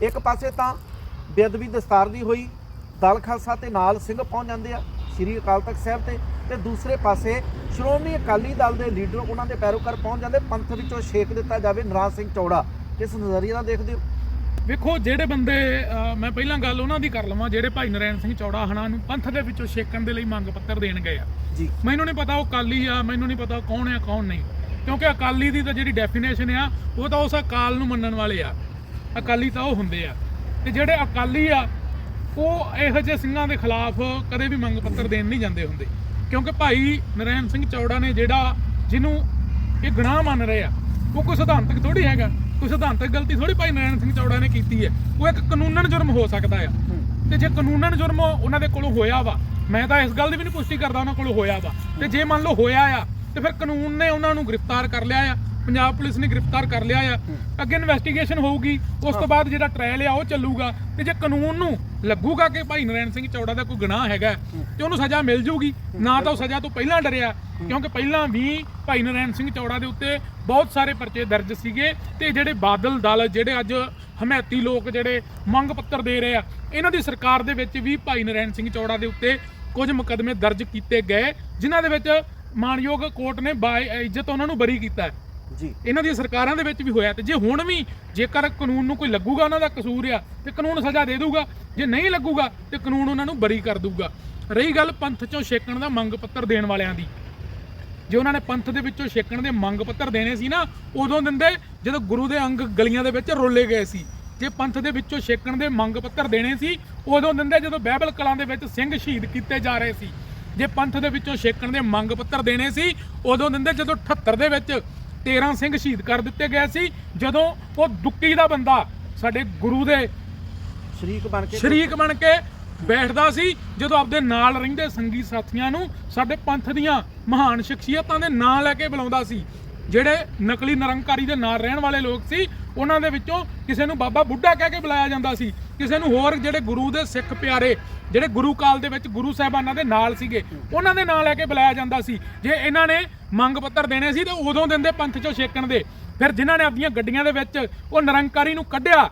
ਇੱਕ ਪਾਸੇ ਤਾਂ ਬੇਅਦਬੀ ਦਸਤਾਰ ਦੀ ਹੋਈ ਦਲ ਖਾਲਸਾ ਤੇ ਨਾਲ ਸਿੰਘ ਪਹੁੰਚ ਜਾਂਦੇ ਆ ਸ੍ਰੀ ਅਕਾਲ ਤਖਤ ਸਾਹਿਬ ਤੇ ਤੇ ਦੂਸਰੇ ਪਾਸੇ ਸ਼੍ਰੋਮਣੀ ਅਕਾਲੀ ਦਲ ਦੇ ਲੀਡਰ ਉਹਨਾਂ ਦੇ ਪੈਰੋਕਾਰ ਪਹੁੰਚ ਜਾਂਦੇ ਪੰਥ ਵਿੱਚੋਂ ਛੇਕ ਦਿੱਤਾ ਜਾਵੇ ਨਰਾਜ ਸਿੰਘ ਚੌੜਾ ਇਸ ਨਜ਼ਰੀਏ ਨਾਲ ਦੇਖਦੇ ਹੋ। ਵੇਖੋ ਜਿਹੜੇ ਬੰਦੇ ਮੈਂ ਪਹਿਲਾਂ ਗੱਲ ਉਹਨਾਂ ਦੀ ਕਰ ਲਵਾਂ ਜਿਹੜੇ ਭਾਈ ਨਰੈਣ ਸਿੰਘ ਚੌੜਾ ਹਣਾ ਨੂੰ ਪੰਥ ਦੇ ਵਿੱਚੋਂ ਛੇਕਣ ਦੇ ਲਈ ਮੰਗ ਪੱਤਰ ਦੇਣ ਗਏ ਆ। ਜੀ। ਮੈਨੂੰ ਨਹੀਂ ਪਤਾ ਉਹ ਅਕਾਲੀ ਆ ਮੈਨੂੰ ਨਹੀਂ ਪਤਾ ਕੌਣ ਆ ਕੌਣ ਨਹੀਂ। ਕਿਉਂਕਿ ਅਕਾਲੀ ਦੀ ਤਾਂ ਜਿਹੜੀ ਡੈਫੀਨੇਸ਼ਨ ਆ ਉਹ ਤਾਂ ਉਸ ਅਕਾਲ ਨੂੰ ਮੰਨਣ ਵਾਲੇ ਆ। ਅਕਾਲੀ ਤਾਂ ਉਹ ਹੁੰਦੇ ਆ। ਤੇ ਜਿਹੜੇ ਅਕਾਲੀ ਆ, ਉਹ ਇਹੋ ਜਿਹੇ ਸਿੰਘਾਂ ਦੇ ਖਿਲਾਫ ਕਦੇ ਵੀ ਮੰਗ ਪੱਤਰ ਦੇਣ ਨਹੀਂ ਜਾਂਦੇ ਹੁੰਦੇ। ਕਿਉਂਕਿ ਭਾਈ ਨਰੈਣ ਸਿੰਘ ਚੌੜਾ ਨੇ ਜਿਹੜਾ ਜਿਹਨੂੰ ਇਹ ਗੁਨਾਹ ਮੰਨ ਰਹੇ ਆ, ਉਹ ਕੋਈ ਸਿਧਾਂਤਕ ਥੋੜੀ ਹੈਗਾ। ਕੋਈ ਸਿਧਾਂਤਕ ਗਲਤੀ ਥੋੜੀ ਭਾਈ ਨਰੈਣ ਸਿੰਘ ਚੌੜਾ ਨੇ ਕੀਤੀ ਹੈ। ਉਹ ਇੱਕ ਕਾਨੂੰਨਨ ਜੁਰਮ ਹੋ ਸਕਦਾ ਆ। ਤੇ ਜੇ ਕਾਨੂੰਨਨ ਜੁਰਮ ਉਹਨਾਂ ਦੇ ਕੋਲੋਂ ਹੋਇਆ ਵਾ, ਮੈਂ ਤਾਂ ਇਸ ਗੱਲ ਦੀ ਵੀ ਨਹੀਂ ਪੁਸ਼ਟੀ ਕਰਦਾ ਉਹਨਾਂ ਕੋਲੋਂ ਹੋਇਆ ਵਾ। ਤੇ ਜੇ ਮੰਨ ਲਓ ਹੋਇਆ ਆ, ਤੇ ਫਿਰ ਕਾਨੂੰਨ ਨੇ ਉਹਨਾਂ ਨੂੰ ਗ੍ਰਿਫਤਾਰ ਕਰ ਲਿਆ ਆ। ਪੰਜਾਬ ਪੁਲਿਸ ਨੇ ਗ੍ਰਿਫਤਾਰ ਕਰ ਲਿਆ ਆ। ਅੱਗੇ ਇਨਵੈਸਟੀਗੇਸ਼ਨ ਹੋਊਗੀ ਉਸ ਤੋਂ ਬਾਅਦ ਜਿਹੜਾ ਟ੍ਰਾਇਲ ਆ ਉਹ ਚੱਲੂਗਾ। ਤੇ ਜੇ ਕਾਨੂੰਨ ਨੂੰ ਲੱਗੂਗਾ ਕਿ ਭਾਈ ਨਰੈਣ ਸਿੰਘ ਚੌੜਾ ਦਾ ਕੋਈ ਗੁਨਾਹ ਹੈਗਾ ਤੇ ਉਹਨੂੰ ਸਜ਼ਾ ਮਿਲ ਜੂਗੀ। ਨਾ ਤਾਂ ਉਹ ਸਜ਼ਾ ਤੋਂ ਪਹਿਲਾਂ ਡਰਿਆ ਕਿਉਂਕਿ ਪਹਿਲਾਂ ਵੀ ਭਾਈ ਨਰੈਣ ਸਿੰਘ ਚੌੜਾ ਦੇ ਉੱਤੇ ਬਹੁਤ ਸਾਰੇ ਪਰਚੇ ਦਰਜ ਸੀਗੇ ਤੇ ਜਿਹੜੇ ਬਾਦਲ ਦਲ ਜਿਹੜੇ ਅੱਜ ਹਮੈਤੀ ਲੋਕ ਜਿਹੜੇ ਮੰਗ ਪੱਤਰ ਦੇ ਰਹੇ ਆ ਇਹਨਾਂ ਦੀ ਸਰਕਾਰ ਦੇ ਵਿੱਚ ਵੀ ਭਾਈ ਨਰੈਣ ਸਿੰਘ ਚੌੜਾ ਦੇ ਉੱਤੇ ਕੁਝ ਮੁਕਦਮੇ ਦਰਜ ਕੀਤੇ ਗਏ ਜਿਨ੍ਹਾਂ ਦੇ ਵਿੱਚ ਮਾਨਯੋਗ ਕੋਰਟ ਨੇ ਬਾਈ ਇੱਜ਼ਤ ਉਹਨਾਂ ਨੂੰ ਬਰੀ ਕੀਤਾ ਜੀ। ਇਹਨਾਂ ਦੀਆਂ ਸਰਕਾਰਾਂ ਦੇ ਵਿੱਚ ਵੀ ਹੋਇਆ ਤੇ ਜੇ ਹੁਣ ਵੀ ਜੇਕਰ ਕਾਨੂੰਨ ਨੂੰ ਕੋਈ ਲੱਗੂਗਾ ਉਹਨਾਂ ਦਾ ਕਸੂਰ ਆ ਤੇ ਕਾਨੂੰਨ ਸਜ਼ਾ ਦੇ ਦੂਗਾ ਜੇ ਨਹੀਂ ਲੱਗੂਗਾ ਤੇ ਕਾਨੂੰਨ ਉਹਨਾਂ ਨੂੰ ਬਰੀ ਕਰ ਦੂਗਾ ਰਹੀ ਗੱਲ ਪੰਥ ਚੋਂ ਛੇਕਣ ਦਾ ਮੰਗ ਪੱਤਰ ਦੇਣ ਵਾਲਿਆਂ ਦੀ। ਜੇ ਉਹਨਾਂ ਨੇ ਪੰਥ ਦੇ ਵਿੱਚੋਂ ਛੇਕਣ ਦੇ ਮੰਗ ਪੱਤਰ ਦੇਣੇ ਸੀ ਨਾ, ਉਦੋਂ ਦਿੰਦੇ ਜਦੋਂ ਗੁਰੂ ਦੇ ਅੰਗ ਗਲੀਆਂ ਦੇ ਵਿੱਚ ਰੋਲੇ ਗਏ ਸੀ। ਜੇ ਪੰਥ ਦੇ ਵਿੱਚੋਂ ਛੇਕਣ ਦੇ ਮੰਗ ਪੱਤਰ ਦੇਣੇ ਸੀ, ਉਦੋਂ ਦਿੰਦੇ ਜਦੋਂ ਬਹਿਬਲ ਕਲਾਂ ਦੇ ਵਿੱਚ ਸਿੰਘ ਸ਼ਹੀਦ ਕੀਤੇ ਜਾ ਰਹੇ ਸੀ। ਜੇ ਪੰਥ ਦੇ ਵਿੱਚੋਂ ਛੇਕਣ ਦੇ ਮੰਗ ਪੱਤਰ ਦੇਣੇ ਸੀ, ਉਦੋਂ ਦਿੰਦੇ ਜਦੋਂ 78 ਦੇ ਵਿੱਚ 13 ਸਿੰਘ ਸ਼ਹੀਦ ਕਰ ਦਿੱਤੇ ਗਏ ਸੀ ਜਦੋਂ ਉਹ ਦੁੱਕੀ ਦਾ ਬੰਦਾ ਸਾਡੇ ਗੁਰੂ ਦੇ ਸ਼ਰੀਕ ਬਣ ਕੇ ਸ਼ਰੀਕ ਬਣ ਕੇ ਬੈਠਦਾ ਸੀ ਜਦੋਂ ਆਪਦੇ ਨਾਲ ਰਹਿੰਦੇ ਸੰਗੀ ਸਾਥੀਆਂ ਨੂੰ ਸਾਡੇ ਪੰਥ ਦੀਆਂ ਮਹਾਨ ਸ਼ਖਸੀਅਤਾਂ ਦੇ ਨਾਂ ਲੈ ਕੇ ਬੁਲਾਉਂਦਾ ਸੀ ਜਿਹੜੇ ਨਕਲੀ ਨਿਰੰਕਾਰੀ ਦੇ ਨਾਲ ਰਹਿਣ ਵਾਲੇ ਲੋਕ ਸੀ ਉਹਨਾਂ ਦੇ ਵਿੱਚੋਂ ਕਿਸੇ ਨੂੰ ਬਾਬਾ ਬੁੱਢਾ ਕਹਿ ਕੇ ਬੁਲਾਇਆ ਜਾਂਦਾ ਸੀ। ਕਿਸੇ ਨੂੰ ਹੋਰ ਜਿਹੜੇ ਗੁਰੂ ਦੇ ਸਿੱਖ ਪਿਆਰੇ, ਜਿਹੜੇ ਗੁਰੂ ਕਾਲ ਦੇ ਵਿੱਚ ਗੁਰੂ ਸਾਹਿਬਾਨਾਂ ਦੇ ਨਾਲ ਸੀਗੇ, ਉਹਨਾਂ ਦੇ ਨਾਂ ਲੈ ਕੇ ਬੁਲਾਇਆ ਜਾਂਦਾ ਸੀ। ਜੇ ਇਹਨਾਂ ਨੇ ਮੰਗ ਪੱਤਰ ਦੇਣੇ ਸੀ ਤੇ ਉਦੋਂ ਦਿੰਦੇ ਪੰਥ ਚੋਂ ਛੇਕਣ ਦੇ। ਫਿਰ ਜਿਨ੍ਹਾਂ ਨੇ ਆਪਣੀਆਂ ਗੱਡੀਆਂ ਦੇ ਵਿੱਚ ਉਹ ਨਿਰੰਕਾਰੀ ਨੂੰ ਕੱਢਿਆ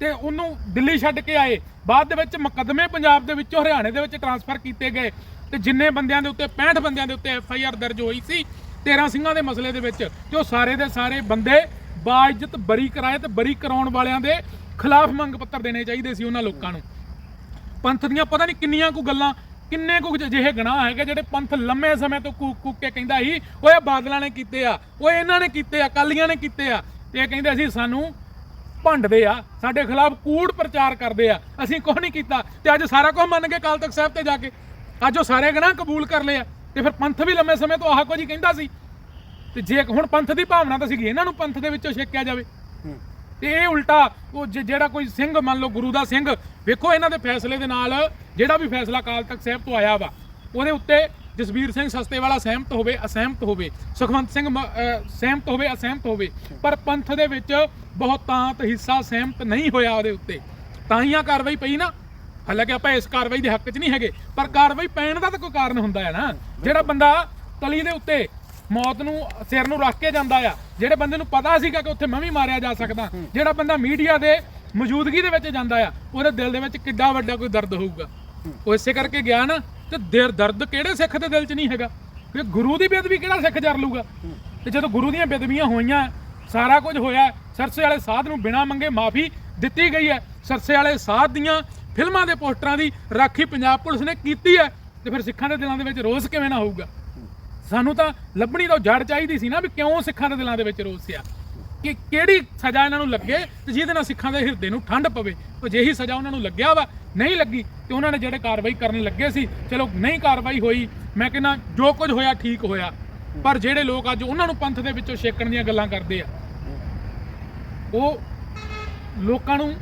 ਤੇ ਉਹਨੂੰ ਦਿੱਲੀ ਛੱਡ ਕੇ ਆਏ। ਬਾਅਦ ਦੇ ਵਿੱਚ ਮੁਕੱਦਮੇ ਪੰਜਾਬ ਦੇ ਵਿੱਚੋਂ ਹਰਿਆਣੇ ਦੇ ਵਿੱਚ ਟਰਾਂਸਫਰ ਕੀਤੇ ਗਏ। ਤੇ ਜਿੰਨੇ ਬੰਦਿਆਂ ਦੇ ਉੱਤੇ 65 ਬੰਦਿਆਂ ਦੇ ਉੱਤੇ ਐਫ ਆਈ ਆਰ ਦਰਜ ਹੋਈ ਸੀ 13 ਸਿੰਘਾਂ ਦੇ ਮਸਲੇ ਦੇ ਵਿੱਚ ਤੇ ਉਹ ਸਾਰੇ ਦੇ ਸਾਰੇ ਬੰਦੇ ਬਾਇਜ਼ਤ ਬਰੀ ਕਰਾਏ ਤੇ ਬਰੀ ਕਰਾਉਣ ਵਾਲਿਆਂ ਦੇ ਖਿਲਾਫ ਮੰਗ ਪੱਤਰ ਦੇਣੇ ਚਾਹੀਦੇ ਸੀ ਉਹਨਾਂ ਲੋਕਾਂ ਨੂੰ। ਪੰਥ ਦੀਆਂ ਪਤਾ ਨਹੀਂ ਕਿੰਨੀਆਂ ਕੁ ਗੱਲਾਂ, ਕਿੰਨੇ ਕੁ ਜਿਹੇ ਗੁਨਾਹ ਹੈਗੇ ਜਿਹੜੇ ਪੰਥ ਲੰਮੇ ਸਮੇਂ ਤੋਂ ਕੂਕ ਕੂਕ ਕੇ ਕਹਿੰਦਾ ਸੀ, ਓਏ ਬਾਦਲਾਂ ਨੇ ਕੀਤੇ ਆ, ਓਏ ਇਹਨਾਂ ਨੇ ਕੀਤੇ ਆ, ਅਕਾਲੀਆਂ ਨੇ ਕੀਤੇ ਆ। ਤੇ ਇਹ ਕਹਿੰਦੇ ਸੀ, ਸਾਨੂੰ ਭੰਡਦੇ ਆ, ਸਾਡੇ ਖਿਲਾਫ ਕੂੜ ਪ੍ਰਚਾਰ ਕਰਦੇ ਆ, ਅਸੀਂ ਕੁਝ ਨਹੀਂ ਕੀਤਾ। ਤੇ ਅੱਜ ਸਾਰਾ ਕੁਝ ਮੰਨ ਕੇ ਕਾਲ ਤਖਤ ਸਾਹਿਬ ਤੇ ਜਾ ਕੇ, ਅੱਜ ਉਹ ਸਾਰੇ ਗੁਨਾਹ ਕਬੂਲ ਕਰ ਲਏ ਆ। ਤੇ ਫਿਰ ਪੰਥ ਵੀ ਲੰਮੇ ਸਮੇਂ ਤੋਂ ਆਹ ਕੁਝ ਹੀ ਕਹਿੰਦਾ ਸੀ। ਤੇ ਜੇ ਹੁਣ ਪੰਥ ਦੀ ਭਾਵਨਾ ਤਾਂ ਸੀਗੀ ਇਹਨਾਂ ਨੂੰ ਪੰਥ ਦੇ ਵਿੱਚੋਂ ਛੇਕਿਆ ਜਾਵੇ। ਤੇ ਇਹ ਉਲਟਾ ਉਹ ਜਿਹੜਾ ਕੋਈ ਸਿੰਘ ਮੰਨ ਲਓ ਗੁਰੂ ਦਾ ਸਿੰਘ ਵੇਖੋ ਇਹਨਾਂ ਦੇ ਫੈਸਲੇ ਦੇ ਨਾਲ ਜਿਹੜਾ ਵੀ ਫੈਸਲਾ ਕਾਲ ਤਖਤ ਸਾਹਿਬ ਤੋਂ ਆਇਆ ਵਾ ਉਹਦੇ ਉੱਤੇ ਜਸਵੀਰ ਸਿੰਘ ਸਸਤੇ ਵਾਲਾ ਸਹਿਮਤ ਹੋਵੇ ਅਸਹਿਮਤ ਹੋਵੇ ਸੁਖਵੰਤ ਸਿੰਘ ਸਹਿਮਤ ਹੋਵੇ ਅਸਹਿਮਤ ਹੋਵੇ ਪਰ ਪੰਥ ਦੇ ਵਿੱਚ ਬਹੁਤਾਂਤ ਹਿੱਸਾ ਸਹਿਮਤ ਨਹੀਂ ਹੋਇਆ ਉਹਦੇ ਉੱਤੇ। ਤਾਂ ਹੀ ਆ ਕਾਰਵਾਈ ਪਈ ਨਾ। ਹਾਲਾਂਕਿ ਆਪਾਂ ਇਸ ਕਾਰਵਾਈ ਦੇ ਹੱਕ 'ਚ ਨਹੀਂ ਹੈਗੇ ਪਰ ਕਾਰਵਾਈ ਪੈਣ ਦਾ ਤਾਂ ਕੋਈ ਕਾਰਨ ਹੁੰਦਾ ਹੈ ਨਾ। ਜਿਹੜਾ ਬੰਦਾ ਤਲੀ ਦੇ ਉੱਤੇ ਮੌਤ ਨੂੰ ਸਿਰ ਨੂੰ ਰੱਖ ਕੇ ਜਾਂਦਾ ਆ। ਜਿਹੜੇ ਬੰਦੇ ਨੂੰ ਪਤਾ ਸੀਗਾ ਕਿ ਉੱਥੇ ਮੈਂ ਵੀ ਮਾਰਿਆ ਜਾ ਸਕਦਾ ਜਿਹੜਾ ਬੰਦਾ ਮੀਡੀਆ ਦੇ ਮੌਜੂਦਗੀ ਦੇ ਵਿੱਚ ਜਾਂਦਾ ਆ ਉਹਦੇ ਦਿਲ ਦੇ ਵਿੱਚ ਕਿੱਡਾ ਵੱਡਾ ਕੋਈ ਦਰਦ ਹੋਊਗਾ। ਉਹ ਇਸੇ ਕਰਕੇ ਗਿਆ ਨਾ ਤੇ ਦਰ ਦਰਦ ਕਿਹੜੇ ਸਿੱਖ ਦੇ ਦਿਲ 'ਚ ਨਹੀਂ ਹੈਗਾ। ਕਿ ਗੁਰੂ ਦੀ ਬੇਦਬੀ ਕਿਹੜਾ ਸਿੱਖ ਜਰ ਲੂਗਾ ਤੇ ਜਦੋਂ ਗੁਰੂ ਦੀਆਂ ਬੇਦਬੀਆਂ ਹੋਈਆਂ ਸਾਰਾ ਕੁਝ ਹੋਇਆ ਸਰਸੇ ਵਾਲੇ ਸਾਧ ਨੂੰ ਬਿਨਾਂ ਮੰਗੇ ਮਾਫੀ ਦਿੱਤੀ ਗਈ ਹੈ। ਸਰਸੇ ਵਾਲੇ ਸਾਧ ਦੀਆਂ ਫਿਲਮਾਂ ਦੇ ਪੋਸਟਰਾਂ ਦੀ ਰਾਖੀ ਪੰਜਾਬ ਪੁਲਿਸ ਨੇ ਕੀਤੀ ਹੈ। ਤੇ ਫਿਰ ਸਿੱਖਾਂ ਦੇ ਦਿਲਾਂ ਦੇ ਵਿੱਚ ਰੋਸ ਕਿਵੇਂ ਨਾ ਹੋਊਗਾ? ਸਾਨੂੰ ਤਾਂ ਲੱਭਣੀ ਤਾਂ ਜੜ ਚਾਹੀਦੀ ਸੀ ਨਾ ਵੀ ਕਿਉਂ ਸਿੱਖਾਂ ਦੇ ਦਿਲਾਂ ਦੇ ਵਿੱਚ ਰੋਸ ਆ। ਕਿ ਕਿਹੜੀ ਸਜ਼ਾ ਇਹਨਾਂ ਨੂੰ ਲੱਗੇ ਤੇ ਜਿਹਦੇ ਨਾਲ ਸਿੱਖਾਂ ਦੇ ਹਿਰਦੇ ਨੂੰ ਠੰਡ ਪਵੇ। ਉਹ ਜਿਹੀ ਸਜ਼ਾ ਉਹਨਾਂ ਨੂੰ ਲੱਗਿਆ ਵਾ, ਨਹੀਂ ਲੱਗੀ ਤੇ ਉਹਨਾਂ ਨੇ ਜਿਹੜੇ ਕਾਰਵਾਈ ਕਰਨ ਲੱਗੇ ਸੀ, ਚਲੋ ਨਹੀਂ ਕਾਰਵਾਈ ਹੋਈ, ਮੈਂ ਕਹਿੰਦਾ ਜੋ ਕੁਝ ਹੋਇਆ ਠੀਕ ਹੋਇਆ। ਪਰ ਜਿਹੜੇ ਲੋਕ ਅੱਜ ਉਹਨਾਂ ਨੂੰ ਪੰਥ ਦੇ ਵਿੱਚੋਂ ਛੇਕਣ ਦੀਆਂ ਗੱਲਾਂ ਕਰਦੇ ਆ, ਉਹ ਲੋਕਾਂ ਨੂੰ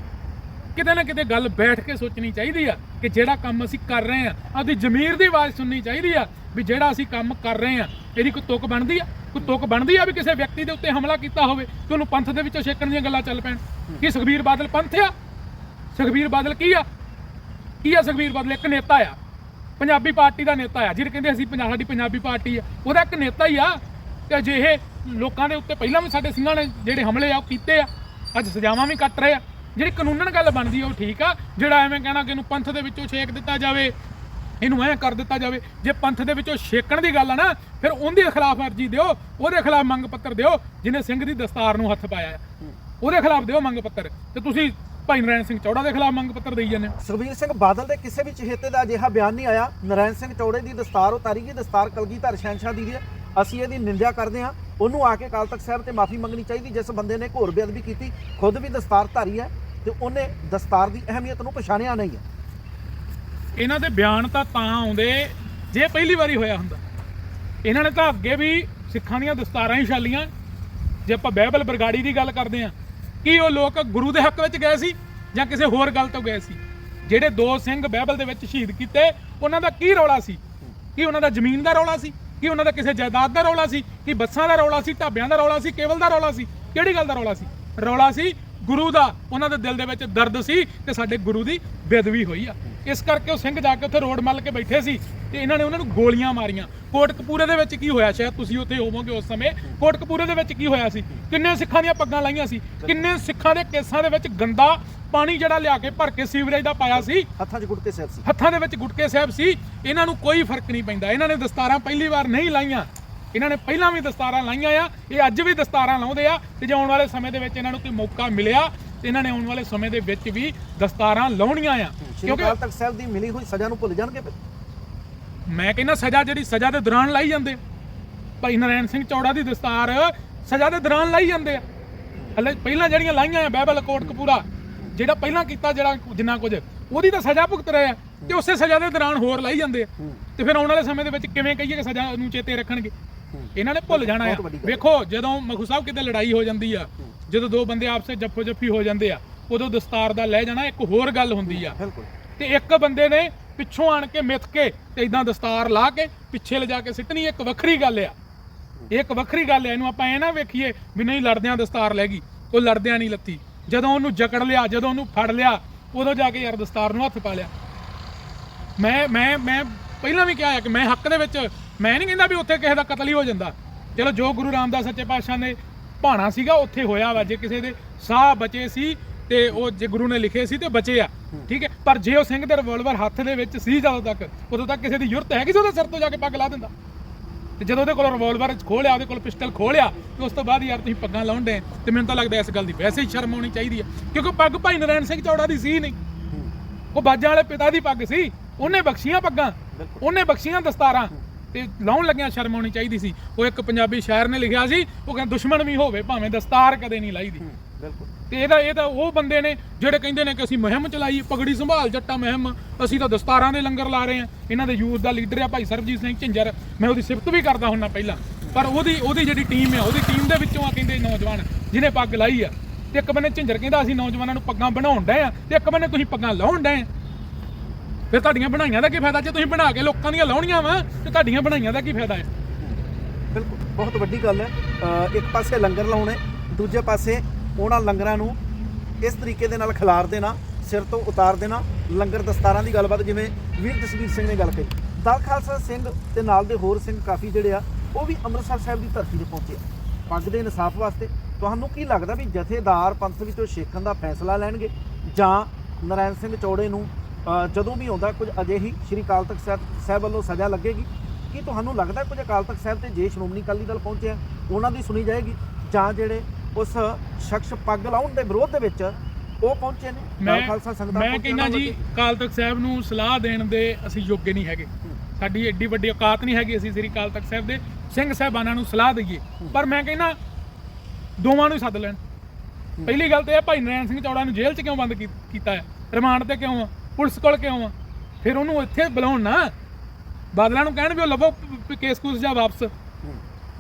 ਕਿਤੇ ਨਾ ਕਿਤੇ ਗੱਲ ਬੈਠ ਕੇ ਸੋਚਣੀ ਚਾਹੀਦੀ ਆ ਕਿ ਜਿਹੜਾ ਕੰਮ ਅਸੀਂ ਕਰ ਰਹੇ ਆ, ਆਪਦੀ ਜ਼ਮੀਰ ਦੀ ਆਵਾਜ਼ ਸੁਣਨੀ ਚਾਹੀਦੀ ਆ ਵੀ ਜਿਹੜਾ ਅਸੀਂ ਕੰਮ ਕਰ ਰਹੇ ਆ ਇਹਦੀ ਕੋਈ ਤੁਕ ਬਣਦੀ ਆ? ਕੋਈ ਤੁਕ ਬਣਦੀ ਆ ਵੀ ਕਿਸੇ ਵਿਅਕਤੀ ਦੇ ਉੱਤੇ ਹਮਲਾ ਕੀਤਾ ਹੋਵੇ ਤੇ ਉਹਨੂੰ ਪੰਥ ਦੇ ਵਿੱਚੋਂ ਛੇਕਣ ਦੀਆਂ ਗੱਲਾਂ ਚੱਲ ਪੈਣ? ਕੀ ਸੁਖਬੀਰ ਬਾਦਲ ਪੰਥ ਆ? ਸੁਖਬੀਰ ਬਾਦਲ ਕੀ ਆ? ਕੀ ਆ ਸੁਖਬੀਰ ਬਾਦਲ? ਇੱਕ ਨੇਤਾ ਆ। ਪੰਜਾਬੀ ਪਾਰਟੀ ਦਾ ਨੇਤਾ ਆ ਜਿਹੜੇ ਕਹਿੰਦੇ ਅਸੀਂ ਪੰਜਾਬ ਸਾਡੀ ਪੰਜਾਬੀ ਪਾਰਟੀ ਆ। ਉਹਦਾ ਇੱਕ ਨੇਤਾ ਹੀ ਆ। ਤੇ ਜੇ ਇਹ ਲੋਕਾਂ ਦੇ ਉੱਤੇ ਪਹਿਲਾਂ ਵੀ ਸਾਡੇ ਸਿੰਘਾਂ ਨੇ ਜਿਹੜੇ ਹਮਲੇ ਆ, ਉਹ ਕੀਤੇ ਆ, ਅੱਜ ਸਜ਼ਾਵਾਂ ਵੀ ਕੱਟ ਰਹੇ ਆ। ਜਿਹੜੀ ਕਾਨੂੰਨਨ ਗੱਲ ਬਣਦੀ ਆ, ਉਹ ਠੀਕ ਆ। ਜਿਹੜਾ ਐਵੇਂ ਕਹਿਣਾ ਕਿ ਇਹਨੂੰ ਪੰਥ ਦੇ ਵਿੱਚੋਂ ਛੇਕ ਦਿੱਤਾ ਜਾਵੇ ਇਹਨੂੰ ਐਂ ਕਰ ਦਿੱਤਾ ਜਾਵੇ, ਜੇ ਪੰਥ ਦੇ ਵਿੱਚੋਂ ਛੇਕਣ ਦੀ ਗੱਲ ਆ ਨਾ, ਫਿਰ ਉਹਦੇ ਖਿਲਾਫ ਅਰਜੀ ਦਿਓ, ਉਹਦੇ ਖਿਲਾਫ ਮੰਗ ਪੱਤਰ ਦਿਓ, ਜਿਹਨੇ ਸਿੰਘ ਦੀ ਦਸਤਾਰ ਨੂੰ ਹੱਥ ਪਾਇਆ। ਉਹਦੇ ਖਿਲਾਫ ਦਿਓ ਮੰਗ ਪੱਤਰ। ਤੇ ਤੁਸੀਂ ਭਾਈ ਨਰੈਣ ਸਿੰਘ ਚੌੜਾ ਦੇ ਖਿਲਾਫ ਮੰਗ ਪੱਤਰ ਦੇਈ ਜਾਂਦੇ ਹੋ। ਸੁਖਬੀਰ ਸਿੰਘ ਬਾਦਲ ਦੇ ਕਿਸੇ ਵੀ ਚਹੇਤੇ ਦਾ ਅਜਿਹਾ ਬਿਆਨ ਨਹੀਂ ਆਇਆ। ਨਰਾਇਣ ਸਿੰਘ ਚੌੜੇ ਦੀ ਦਸਤਾਰ ਉਤਾਰੀ ਗਈ ਦਸਤਾਰ ਕਲਗੀਧਰ ਸ਼ਹਿਨਸ਼ਾਹ ਦੀ ਹੈ। ਅਸੀਂ ਇਹਦੀ ਨਿੰਦਿਆ ਕਰਦੇ ਹਾਂ। ਉਹਨੂੰ ਆ ਕੇ ਅਕਾਲ ਤਖਤ ਸਾਹਿਬ ਤੇ ਮਾਫੀ ਮੰਗਣੀ ਚਾਹੀਦੀ, ਜਿਸ ਬੰਦੇ ਨੇ ਘੋਰ ਬੇਅਦਬੀ ਕੀਤੀ, ਖੁਦ ਵੀ ਦਸਤਾਰ ਧਾਰੀ ਹੈ ਤੇ ਉਹਨੇ ਦਸਤਾਰ ਦੀ ਅਹਿਮੀਅਤ ਨੂੰ ਪਛਾਣਿਆ ਨਹੀਂ ਹੈ। ਇਹਨਾਂ ਦੇ ਬਿਆਨ ਤਾਂ ਤਾਂ ਆਉਂਦੇ ਜੇ ਪਹਿਲੀ ਵਾਰੀ ਹੋਇਆ ਹੁੰਦਾ। ਇਹਨਾਂ ਨੇ ਤਾਂ ਅੱਗੇ ਵੀ ਸਿੱਖਾਂ ਦੀਆਂ ਦਸਤਾਰਾਂ ਹੀ ਛਾਲੀਆਂ। ਜੇ ਆਪਾਂ ਬਾਈਬਲ ਬਰਗਾੜੀ ਦੀ ਗੱਲ ਕਰਦੇ ਆ ਕੀ ਉਹ ਲੋਕ ਗੁਰੂ ਦੇ ਹੱਕ ਵਿੱਚ ਗਏ ਸੀ ਜਾਂ ਕਿਸੇ ਹੋਰ ਗੱਲ ਤੋਂ ਗਏ ਸੀ? ਜਿਹੜੇ ਦੋ ਸਿੰਘ ਬਾਈਬਲ ਦੇ ਵਿੱਚ ਸ਼ਹੀਦ ਕੀਤੇ, ਉਹਨਾਂ ਦਾ ਕੀ ਰੌਲਾ ਸੀ? ਕੀ ਉਹਨਾਂ ਦਾ ਜ਼ਮੀਨ ਦਾ ਰੌਲਾ ਸੀ? ਕੀ ਉਹਨਾਂ ਦਾ ਕਿਸੇ ਜਾਇਦਾਦ ਦਾ ਰੌਲਾ ਸੀ? ਕੀ ਬੱਸਾਂ ਦਾ ਰੌਲਾ ਸੀ? ਢਾਬਿਆਂ ਦਾ ਰੌਲਾ ਸੀ? ਕੇਵਲ ਦਾ ਰੌਲਾ ਸੀ? ਕਿਹੜੀ ਗੱਲ ਦਾ ਰੌਲਾ ਸੀ? ਰੌਲਾ ਸੀ ਗੁਰੂ ਦਾ। ਉਹਨਾਂ ਦੇ ਦਿਲ ਦੇ ਵਿੱਚ ਦਰਦ ਸੀ ਤੇ ਸਾਡੇ ਗੁਰੂ ਦੀ ਬੇਦਬੀ ਹੋਈ ਆ। ਇਸ ਕਰਕੇ ਉਹ ਸਿੰਘ ਜਾ ਕੇ ਉੱਥੇ ਰੋਡ ਮੱਲ ਕੇ ਬੈਠੇ ਸੀ ਤੇ ਇਹਨਾਂ ਨੇ ਉਹਨਾਂ ਨੂੰ ਗੋਲੀਆਂ ਮਾਰੀਆਂ। ਕੋਟਕਪੂਰੇ ਦੇ ਵਿੱਚ ਕੀ ਹੋਇਆ? ਸ਼ਾਇਦ ਤੁਸੀਂ ਉੱਥੇ ਹੋਵੋਗੇ ਉਸ ਸਮੇਂ। ਕੋਟਕਪੂਰੇ ਦੇ ਵਿੱਚ ਕੀ ਹੋਇਆ ਸੀ? ਕਿੰਨੇ ਸਿੱਖਾਂ ਦੀਆਂ ਪੱਗਾਂ ਲਾਈਆਂ ਸੀ? ਕਿੰਨੇ ਸਿੱਖਾਂ ਦੇ ਕੇਸਾਂ ਦੇ ਵਿੱਚ ਗੰਦਾ ਪਾਣੀ ਜਿਹੜਾ ਲਿਆ ਕੇ ਭਰ ਕੇ ਸੀਵਰੇਜ ਦਾ ਪਾਇਆ ਸੀ? ਹੱਥਾਂ 'ਚ ਗੁਟਕੇ ਸਿਰ ਸੀ। ਹੱਥਾਂ ਦੇ ਵਿੱਚ ਗੁਟਕੇ ਸਾਹਿਬ ਸੀ। ਇਹਨਾਂ ਨੂੰ ਕੋਈ ਫ਼ਰਕ ਨਹੀਂ ਪੈਂਦਾ। ਇਹਨਾਂ ਨੇ ਦਸਤਾਰਾਂ ਪਹਿਲੀ ਵਾਰ ਨਹੀਂ ਲਾਈਆਂ। ਇਹਨਾਂ ਨੇ ਪਹਿਲਾਂ ਵੀ ਦਸਤਾਰਾਂ ਲਾਈਆਂ ਆ। ਇਹ ਅੱਜ ਵੀ ਦਸਤਾਰਾਂ ਲਾਉਂਦੇ ਆ ਤੇ ਜੇ ਆਉਣ ਵਾਲੇ ਸਮੇਂ ਦੇ ਵਿੱਚ ਇਹਨਾਂ ਨੂੰ ਕੋਈ ਮੌਕਾ ਮਿਲਿਆ ਤੇ ਇਹਨਾਂ ਨੇ ਆਉਣ ਵਾਲੇ ਸਮੇਂ ਦੇ ਵਿੱਚ ਵੀ ਦਸਤਾਰਾਂ ਲਾਉਣੀਆਂ ਆ। ਸ਼੍ਰੀ ਕਿਉਂਕਿ ਅਕਾਲ ਤਖਤ ਸਾਹਿਬ ਦੀ ਮਿਲੀ ਹੋਈ ਸਜ਼ਾ ਨੂੰ ਭੁੱਲ ਜਾਣਗੇ ਫਿਰ। ਮੈਂ ਕਹਿੰਦਾ ਸਜ਼ਾ ਜਿਹੜੀ ਸਜ਼ਾ ਦੇ ਦੌਰਾਨ ਲਾਈ ਜਾਂਦੇ ਭਾਈ ਨਰੈਣ ਸਿੰਘ ਚੌੜਾ ਦੀ ਦਸਤਾਰ ਸਜ਼ਾ ਦੇ ਦੌਰਾਨ ਲਾਈ ਜਾਂਦੇ ਆ। ਹਲੇ ਪਹਿਲਾਂ ਜਿਹੜੀਆਂ ਲਾਈਆਂ ਆ ਬਾਈਬਲ ਕੋਟਕਪੂਰਾ ਜਿਹੜਾ ਪਹਿਲਾਂ ਕੀਤਾ ਜਿਹੜਾ ਜਿੰਨਾ ਕੁਝ ਉਹਦੀ ਤਾਂ ਸਜ਼ਾ ਭੁਗਤ ਰਹੇ ਆ ਤੇ ਉਸੇ ਸਜ਼ਾ ਦੇ ਦੌਰਾਨ ਹੋਰ ਲਾਈ ਜਾਂਦੇ ਆ। ਤੇ ਫਿਰ ਆਉਣ ਵਾਲੇ ਸਮੇਂ ਦੇ ਵਿੱਚ ਕਿਵੇਂ ਕਹੀਏ ਕਿ ਸਜ਼ਾ ਨੂੰ ਚੇਤੇ ਰੱਖਣਗੇ? ਇਹਨਾਂ ਨੇ ਭੁੱਲ ਜਾਣਾ ਆ। ਵੇਖੋ ਜਦੋਂ ਮਖੂ ਸਾਹਿਬ ਕਿਤੇ ਲੜਾਈ ਹੋ ਜਾਂਦੀ ਆ ਜਦੋਂ ਦੋ ਬੰਦੇ ਆਪਸ ਜੱਫੋ ਜੱਫੀ ਹੋ ਜਾਂਦੇ ਆ ਉਦੋਂ ਦਸਤਾਰ ਦਾ ਲੈ ਜਾਣਾ ਇੱਕ ਹੋਰ ਗੱਲ ਹੁੰਦੀ ਆ। ਬਿਲਕੁਲ। ਤੇ ਇੱਕ ਬੰਦੇ ਨੇ ਪਿੱਛੋਂ ਆਣ ਕੇ ਮਿੱਥ ਕੇ ਤੇ ਇਦਾਂ ਦਸਤਾਰ ਲਾ ਕੇ ਪਿੱਛੇ ਲਿਜਾ ਕੇ ਸਿੱਟਣੀ ਇੱਕ ਵੱਖਰੀ ਗੱਲ ਆ। ਇਹ ਇੱਕ ਵੱਖਰੀ ਗੱਲ ਆ ਇਹਨੂੰ ਆਪਾਂ ਇਹ ਨਾ ਵੇਖੀਏ ਵੀ ਨਹੀਂ ਲੜਦਿਆਂ ਦਸਤਾਰ ਲੈ ਗਈ ਉਹ ਲੜਦਿਆਂ ਨਹੀਂ ਲੱਤੀ। ਜਦੋਂ ਉਹਨੂੰ ਜਕੜ ਲਿਆ ਜਦੋਂ ਉਹਨੂੰ ਫੜ ਲਿਆ ਉਦੋਂ ਜਾ ਕੇ ਯਾਰ ਦਸਤਾਰ ਨੂੰ ਹੱਥ ਪਾ ਲਿਆ। ਮੈਂ ਮੈਂ ਮੈਂ ਪਹਿਲਾਂ ਵੀ ਕਿਹਾ ਕਿ ਮੈਂ ਹੱਕ ਦੇ ਵਿੱਚ ਮੈਂ ਨਹੀਂ ਕਹਿੰਦਾ ਵੀ ਉੱਥੇ ਕਿਸੇ ਦਾ ਕਤਲ ਹੀ ਹੋ ਜਾਂਦਾ। ਚਲੋ ਜੋ ਗੁਰੂ ਰਾਮਦਾਸ ਸੱਚੇ ਪਾਤਸ਼ਾਹ ਨੇ ਭਾਣਾ ਸੀਗਾ ਉੱਥੇ ਹੋਇਆ ਵਾ ਜੇ ਕਿਸੇ ਦੇ ਸਾਹ ਬਚੇ ਸੀ ਤੇ ਉਹ ਜੇ ਗੁਰੂ ਨੇ ਲਿਖੇ ਸੀ ਤੇ ਬਚੇ ਆ ਠੀਕ ਹੈ? ਪਰ ਜੇ ਉਹ ਸਿੰਘ ਦੇ ਰਿਵਾਲਵਰ ਹੱਥ ਦੇ ਵਿੱਚ ਸੀ ਜਦੋਂ ਤੱਕ ਉਦੋਂ ਤੱਕ ਕਿਸੇ ਦੀ ਜ਼ਰੂਰਤ ਹੈਗੀ ਸੀ ਉਹਦੇ ਸਿਰ ਤੋਂ ਜਾ ਕੇ ਪੱਗ ਲਾ ਦਿੰਦਾ। ਤੇ ਜਦੋਂ ਉਹਦੇ ਕੋਲ ਰਿਵਾਲਵਰ ਖੋਲਿਆ ਉਹਦੇ ਕੋਲ ਪਿਸਟਲ ਖੋਲਿਆ ਤੇ ਉਸ ਤੋਂ ਬਾਅਦ ਯਾਰ ਤੁਸੀਂ ਪੱਗਾਂ ਲਾਉਣ ਦੇ ਤੇ ਮੈਨੂੰ ਤਾਂ ਲੱਗਦਾ ਇਸ ਗੱਲ ਦੀ ਵੈਸੇ ਹੀ ਸ਼ਰਮ ਆਉਣੀ ਚਾਹੀਦੀ ਹੈ ਕਿਉਂਕਿ ਪੱਗ ਭਾਈ ਨਰੈਣ ਸਿੰਘ ਚੌੜਾ ਦੀ ਸੀ ਨਹੀਂ। ਉਹ ਬਾਜਾਂ ਵਾਲੇ ਪਿਤਾ ਦੀ ਪੱਗ ਸੀ ਉਹਨੇ ਬਖਸ਼ੀਆਂ ਪੱਗਾਂ ਉਹਨੇ ਬਖਸ਼ੀਆਂ ਦਸਤਾਰਾਂ ਤੇ ਲਾਉਣ ਲੱਗਿਆਂ ਸ਼ਰਮ ਆਉਣੀ ਚਾਹੀਦੀ ਸੀ। ਉਹ ਇੱਕ ਪੰਜਾਬੀ ਸ਼ਾਇਰ ਨੇ ਲਿਖਿਆ ਸੀ ਉਹ ਕਹਿੰਦਾ ਦੁਸ਼ਮਣ ਵੀ ਹੋਵੇ ਭਾਵੇਂ ਦਸਤਾਰ ਕਦੇ ਨਹੀਂ ਲਾਈਦੀ। ਤੇ ਇਹਦਾ ਇਹ ਤਾਂ ਉਹ ਬੰਦੇ ਨੇ ਜਿਹੜੇ ਕਹਿੰਦੇ ਨੇ ਕਿ ਅਸੀਂ ਮੁਹਿੰਮ ਚਲਾਈ ਪਗੜੀ ਸੰਭਾਲ ਜੱਟਾ ਮੁਹਿੰਮ ਅਸੀਂ ਤਾਂ ਦਸਤਾਰਾਂ ਦੇ ਲੰਗਰ ਲਾ ਰਹੇ ਹਾਂ। ਇਹਨਾਂ ਦੇ ਯੂਥ ਦਾ ਲੀਡਰ ਆ ਭਾਈ ਸਰਬਜੀਤ ਸਿੰਘ ਝਿੰਜਰ। ਮੈਂ ਉਹਦੀ ਸਿਫਤ ਵੀ ਕਰਦਾ ਹੁੰਨਾ ਪਹਿਲਾਂ। ਪਰ ਉਹਦੀ ਉਹਦੀ ਜਿਹੜੀ ਟੀਮ ਆ ਉਹਦੀ ਟੀਮ ਦੇ ਵਿੱਚੋਂ ਆ ਕਹਿੰਦੇ ਨੌਜਵਾਨ ਜਿਹਨੇ ਪੱਗ ਲਾਈ ਆ। ਤੇ ਇੱਕ ਬੰਨੇ ਝਿੰਜਰ ਕਹਿੰਦਾ ਅਸੀਂ ਨੌਜਵਾਨਾਂ ਨੂੰ ਪੱਗਾਂ ਬਣਾਉਣ ਡਏ ਆ। ਤੇ ਇੱਕ ਬੰਨੇ ਤੁਸੀਂ ਪੱਗਾਂ ਲਾਉਣ ਡਏ ਆ। ਫਿਰ ਤੁਹਾਡੀਆਂ ਬਣਾਈਆਂ ਦਾ ਕੀ ਫਾਇਦਾ? ਜੇ ਤੁਸੀਂ ਬਣਾ ਕੇ ਲੋਕਾਂ ਦੀਆਂ ਲਾਉਣੀਆਂ ਵਾ ਤੇ ਤੁਹਾਡੀਆਂ ਬਣਾਈਆਂ ਦਾ ਕੀ ਫਾਇਦਾ ਹੈ? ਬਿਲਕੁਲ ਬਹੁਤ ਵੱਡੀ ਗੱਲ ਹੈ। ਇੱਕ ਪਾਸੇ ਲੰਗਰ ਲਾਉਣੇ ਦੂਜੇ ਪਾਸੇ ਉਹਨਾਂ ਲੰਗਰਾਂ ਨੂੰ ਇਸ ਤਰੀਕੇ ਦੇ ਨਾਲ ਖਿਲਾਰ ਦੇਣਾ, ਸਿਰ ਤੋਂ ਉਤਾਰ ਦੇਣਾ, ਲੰਗਰ ਦਸਤਾਰਾਂ ਦੀ ਗੱਲਬਾਤ ਜਿਵੇਂ ਵੀਰ ਜਸਵੀਰ ਸਿੰਘ ਨੇ ਗੱਲ ਕਹੀ। ਦਲ ਖਾਲਸਾ ਸਿੰਘ ਤੇ ਨਾਲ ਦੇ ਹੋਰ ਸਿੰਘ ਕਾਫੀ ਜਿਹੜੇ ਆ, ਉਹ ਵੀ ਅੰਮ੍ਰਿਤਸਰ ਸਾਹਿਬ ਦੀ ਧਰਤੀ ਤੇ ਪਹੁੰਚੇ ਆ। ਪੱਗ ਦੇ ਇਨਸਾਫ ਵਾਸਤੇ ਤੁਹਾਨੂੰ ਕੀ ਲੱਗਦਾ ਵੀ ਜਥੇਦਾਰ ਪੰਥ ਵਿੱਚੋਂ ਸੇਖਣ ਦਾ ਫੈਸਲਾ ਲੈਣਗੇ ਜਾਂ ਨਰਾਇਣ ਸਿੰਘ ਚੌੜੇ ਨੂੰ ਜਦੋਂ ਵੀ ਆਉਂਦਾ ਕੁਝ ਅਜਿਹੀ ਸ਼੍ਰੀ ਅਕਾਲ ਤਖਤ ਸਾਹਿਬ ਸਾਹਿਬ ਵੱਲੋਂ ਸਜ਼ਾ ਲੱਗੇਗੀ? ਕੀ ਤੁਹਾਨੂੰ ਲੱਗਦਾ ਕੁਝ ਅਕਾਲ ਤਖਤ ਸਾਹਿਬ ਤੇ ਜੇ ਸ਼੍ਰੋਮਣੀ ਅਕਾਲੀ ਦਲ ਪਹੁੰਚਿਆ ਉਹਨਾਂ ਦੀ ਸੁਣੀ ਜਾਏਗੀ ਜਾਂ ਜਿਹੜੇ ਉਸ ਸ਼ਖਸ ਪੱਗ ਲਾਉਣ ਦੇ ਵਿਰੋਧ ਦੇ ਵਿੱਚ ਉਹ ਪਹੁੰਚੇ ਨੇ। ਮੈਂ ਖਾਲਸਾ ਸੰਗਤਾਂ ਮੈਂ ਕਹਿੰਦਾ ਜੀ? ਅਕਾਲ ਤਖਤ ਸਾਹਿਬ ਨੂੰ ਸਲਾਹ ਦੇਣ ਦੇ ਅਸੀਂ ਯੋਗੇ ਨਹੀਂ ਹੈਗੇ। ਸਾਡੀ ਐਡੀ ਵੱਡੀ ਔਕਾਤ ਨਹੀਂ ਹੈਗੀ ਅਸੀਂ ਸ੍ਰੀ ਅਕਾਲ ਤਖਤ ਸਾਹਿਬ ਦੇ ਸਿੰਘ ਸਾਹਿਬਾਨਾਂ ਨੂੰ ਸਲਾਹ ਦਈਏ। ਪਰ ਮੈਂ ਕਹਿੰਦਾ ਦੋਵਾਂ ਨੂੰ ਸੱਦ ਲੈਣ। ਪਹਿਲੀ ਗੱਲ ਤੇ ਇਹ ਭਾਈ ਨਰੈਣ ਸਿੰਘ ਚੌੜਾ ਨੂੰ ਜੇਲ੍ਹ 'ਚ ਕਿਉਂ ਬੰਦ ਕੀਤਾ ਹੈ? ਰਿਮਾਂਡ ਤੇ ਕਿਉਂ ਆ? ਪੁਲਿਸ ਕੋਲ ਕਿਉਂ ਆ? ਫਿਰ ਉਹਨੂੰ ਇੱਥੇ ਬੁਲਾਉਣ ਨਾ। ਬਾਦਲਾਂ ਨੂੰ ਕਹਿਣ ਵੀ ਉਹ ਪ- ਕੇਸ ਕੂਸ ਜਾਂ ਵਾਪਸ।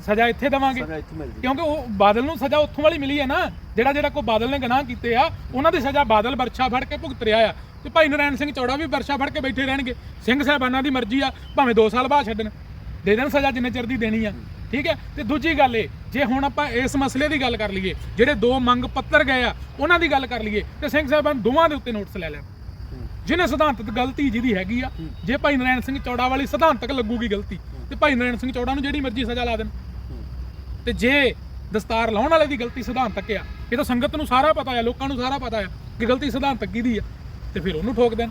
ਸਜ਼ਾ ਇੱਥੇ ਦੇਵਾਂਗੇ। ਸਜ਼ਾ ਇੱਥੇ ਮਿਲ ਜੀ ਕਿਉਂਕਿ ਉਹ ਬਾਦਲ ਨੂੰ ਸਜ਼ਾ ਉੱਥੋਂ ਵਾਲੀ ਮਿਲੀ ਹੈ ਨਾ ਜਿਹੜਾ ਜਿਹੜਾ ਕੋਈ ਬਾਦਲ ਨੇ ਗੁਨਾਹ ਕੀਤੇ ਆ ਉਹਨਾਂ ਦੀ ਸਜ਼ਾ ਬਾਦਲ ਵਰਸ਼ਾ ਫੜ ਕੇ ਭੁਗਤ ਰਿਹਾ ਆ। ਤੇ ਭਾਈ ਨਰੈਣ ਸਿੰਘ ਚੌੜਾ ਵੀ ਵਰਸ਼ਾ ਫੜ ਕੇ ਬੈਠੇ ਰਹਿਣਗੇ। ਸਿੰਘ ਸਾਹਿਬਾਨਾਂ ਦੀ ਮਰਜ਼ੀ ਆ ਭਾਵੇਂ 2 ਸਾਲ ਬਾਅਦ ਛੱਡਣ। ਦੇ ਦੇਣ ਸਜ਼ਾ ਜਿੰਨੇ ਚਿਰ ਦੀ ਦੇਣੀ ਆ। ਠੀਕ ਹੈ? ਤੇ ਦੂਜੀ ਗੱਲ ਇਹ ਜੇ ਹੁਣ ਆਪਾਂ ਇਸ ਮਸਲੇ ਦੀ ਗੱਲ ਕਰ ਲਈਏ ਜਿਹੜੇ ਦੋ ਮੰਗ ਪੱਤਰ ਗਏ ਆ ਉਹਨਾਂ ਦੀ ਗੱਲ ਕਰ ਲਈਏ ਤੇ ਸਿੰਘ ਸਾਹਿਬਾਨ ਦੋਵਾਂ ਦੇ ਉੱਤੇ ਨੋਟਿਸ ਲੈ ਲੈਣ ਜਿਹਨੇ ਸਿਧਾਂਤਕ ਗਲਤੀ ਜਿਹਦੀ ਹੈਗੀ ਆ ਜੇ ਭਾਈ ਨਰੈਣ ਸਿੰਘ ਚੌੜਾ ਵਾਲੀ ਸਿਧਾਂਤਕ ਲੱਗੂਗੀ ਗਲਤੀ ਤੇ ਭਾਈ ਨਰੈਣ ਸਿੰਘ ਚੌੜਾ ਨੂੰ ਜਿਹੜੀ ਮਰਜ਼ੀ ਸਜ਼ਾ ਲਾ ਦੇਣ। ਤੇ ਜੇ ਦਸਤਾਰ ਲਾਉਣ ਵਾਲੇ ਦੀ ਗਲਤੀ ਸਿਧਾਂਤਕ ਆ, ਇਹ ਤਾਂ ਸੰਗਤ ਨੂੰ ਸਾਰਾ ਪਤਾ ਆ, ਲੋਕਾਂ ਨੂੰ ਸਾਰਾ ਪਤਾ ਆ ਕਿ ਗਲਤੀ ਸਿਧਾਂਤਕ ਕਿਹਦੀ ਆ, ਤੇ ਫਿਰ ਉਹਨੂੰ ਠੋਕ ਦੇਣ।